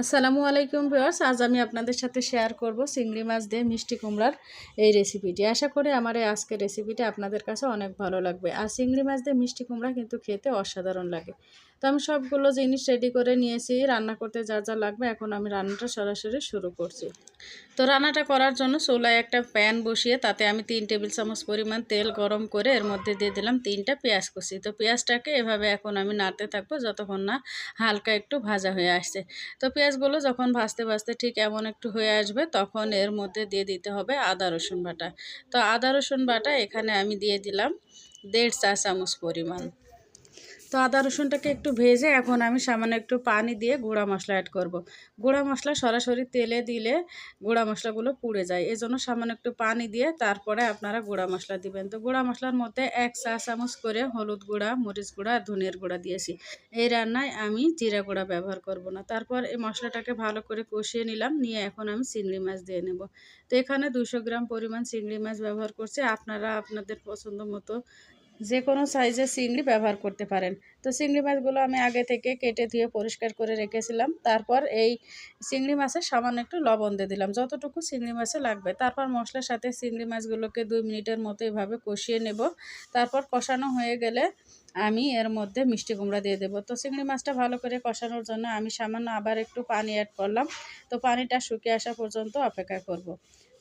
আসসালামু আলাইকুম ভিউয়ার্স, আজ আমি আপনাদের সাথে শেয়ার করব চিংড়ি মাছ দিয়ে মিষ্টি কুমড়ার এই রেসিপিটি আশা করি আমার এই আজকের রেসিপিটি আপনাদের কাছে অনেক ভালো লাগবে। আর চিংড়ি মাছ দিয়ে মিষ্টি কুমড়া কিন্তু খেতে অসাধারণ লাগে। তো আমি সবগুলো জিনিস রেডি করে নিয়েছি, রান্না করতে যা যা লাগবে, এখন আমি রান্নাটা সরাসরি শুরু করছি। তো রান্নাটা করার জন্য চুলায় একটা প্যান বসিয়ে তাতে আমি তিন টেবিল চামচ পরিমাণ তেল গরম করে এর মধ্যে দিয়ে দিলাম তিনটা পেঁয়াজ কুচি। তো পেঁয়াজটাকে এভাবে এখন আমি নাড়তে থাকব যতক্ষণ না হালকা একটু ভাজা হয়ে আসছে। তো পেঁয়াজগুলো যখন ভাজতে ভাজতে ঠিক এমন একটু হয়ে আসবে তখন এর মধ্যে দিয়ে দিতে হবে আদা, রসুন বাটা। তো আদা, রসুন বাটা এখানে আমি দিয়ে দিলাম দেড় চা চামচ পরিমাণ। তো আদা রসুনটাকে একটু ভেজে এখন আমি সামান্য একটু পানি দিয়ে গুঁড়া মশলা অ্যাড করব। গুঁড়া মশলা সরাসরি তেলে দিলে গুঁড়া মশলাগুলো পুড়ে যায়। এই জন্য সামান্য একটু পানি দিয়ে তারপরে আপনারা গুঁড়া মশলা দিবেন। তো গুঁড়া মশলার মধ্যে এক চা চামচ করে হলুদ গুঁড়া, মরিচ গুঁড়া আর ধনিয়ার গুঁড়া দিয়েছি। এই রান্নায় আমি জিরা গুঁড়া ব্যবহার করব না। তারপর এই মশলাটাকে ভালো করে কষিয়ে নিলাম। নিয়ে এখন আমি চিংড়ি মাছ দিয়ে নেব। তো এখানে দুশো গ্রাম পরিমাণ চিংড়ি মাছ ব্যবহার করছি। আপনারা আপনাদের পছন্দ মতো যে কোনো সাইজের চিংড়ি ব্যবহার করতে পারেন। তো চিংড়ি মাছগুলো আমি আগে থেকে কেটে ধুয়ে পরিষ্কার করে রেখেছিলাম। তারপর এই চিংড়ি মাছের সামান্য একটু লবণ দিয়ে দিলাম। যতটুকু চিংড়ি মাছে লাগবে। তারপর মশলার সাথে চিংড়ি মাছগুলোকে দুই মিনিটের মতো এভাবে কষিয়ে নেব। তারপর কষানো হয়ে গেলে আমি এর মধ্যে মিষ্টি কুমড়া দিয়ে দেবো। তো চিংড়ি মাছটা ভালো করে কষানোর জন্য আমি সামান্য আবার একটু পানি অ্যাড করলাম। তো পানিটা শুকিয়ে আসা পর্যন্ত অপেক্ষা করব।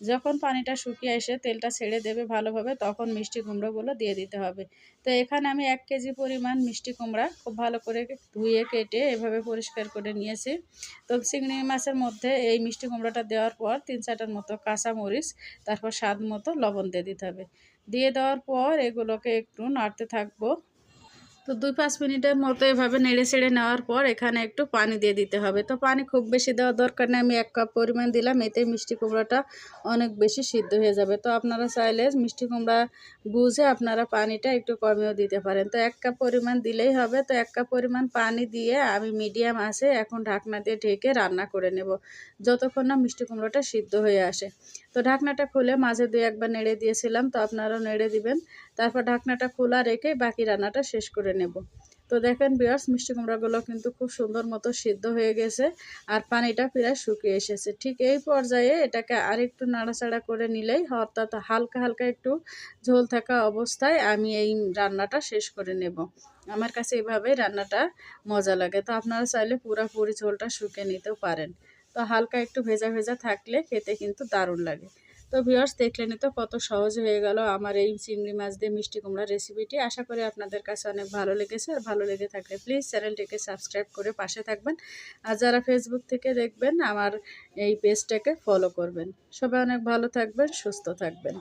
যখন পানিটা শুকিয়ে এসে তেলটা ছেড়ে দেবে ভালোভাবে, তখন মিষ্টি কুমড়োগুলো দিয়ে দিতে হবে। তো এখানে আমি এক কেজি পরিমাণ মিষ্টি কুমড়া খুব ভালো করে ধুয়ে, কেটে এভাবে পরিষ্কার করে নিয়েছি। তো চিংড়ি মাছের মধ্যে এই মিষ্টি কুমড়োটা দেওয়ার পর তিন চারটার মতো কাঁচা মরিচ, তারপর স্বাদ মতো লবণ দিয়ে দিতে হবে। দিয়ে দেওয়ার পর এগুলোকে একটু নাড়তে থাকব। তো দুই পাঁচ মিনিটের মতো এভাবে নেড়ে ছেড়ে নেওয়ার পর এখানে একটু পানি দিয়ে দিতে হবে। তো পানি খুব বেশি দেওয়ার দরকার নেই। আমি এক কাপ পরিমাণ দিলাম। এতে মিষ্টি কুমড়াটা অনেক বেশি সিদ্ধ হয়ে যাবে। তো আপনারা চাইলে মিষ্টি কুমড়া বুঝে আপনারা পানিটা একটু কমেও দিতে পারেন। তো এক কাপ পরিমাণ দিলেই হবে। তো এক কাপ পরিমাণ পানি দিয়ে আমি মিডিয়াম আছে এখন ঢাকনা দিয়ে ঢেকে রান্না করে নেব। যতক্ষণ না মিষ্টি কুমড়োটা সিদ্ধ হয়ে আসে। তো ঢাকনাটা খুলে মাঝে দুই একবার নেড়ে দিয়েছিলাম। তো আপনারাও নেড়ে দিবেন। তারপর ঢাকনাটা খোলা রেখে বাকি রান্নাটা শেষ করে নেব। তো দেখেন বিয়ার্স মিষ্টি কুমড়াগুলো কিন্তু খুব সুন্দর মতো সিদ্ধ হয়ে গেছে আর পানিটা প্রায় শুকিয়ে এসেছে। ঠিক এই পর্যায়ে এটাকে আরেকটু নাড়াচাড়া করে নিলেই অর্থাৎ হালকা হালকা একটু ঝোল থাকা অবস্থায় আমি এই রান্নাটা শেষ করে নেব। আমার কাছে এইভাবে রান্নাটা মজা লাগে। তো আপনারা চাইলে পুরাপুরি ঝোলটা শুকিয়ে নিতেও পারেন। তো হালকা একটু ভেজা ভেজা থাকলে খেতে কিন্তু দারুণ লাগে। তো ভিউয়ার্স দেখলেন তো কত সহজ হয়ে গেল আমার এই চিংড়ি মাছ দিয়ে মিষ্টি কুমড়া রেসিপিটি আশা করি আপনাদের কাছে অনেক ভালো লেগেছে। আর ভালো লেগে থাকলে প্লিজ চ্যানেলটিকে সাবস্ক্রাইব করে পাশে থাকবেন। আর যারা ফেসবুক থেকে দেখবেন, আমার এই পেজটাকে ফলো করবেন। সবাই অনেক ভালো থাকবেন, সুস্থ থাকবেন।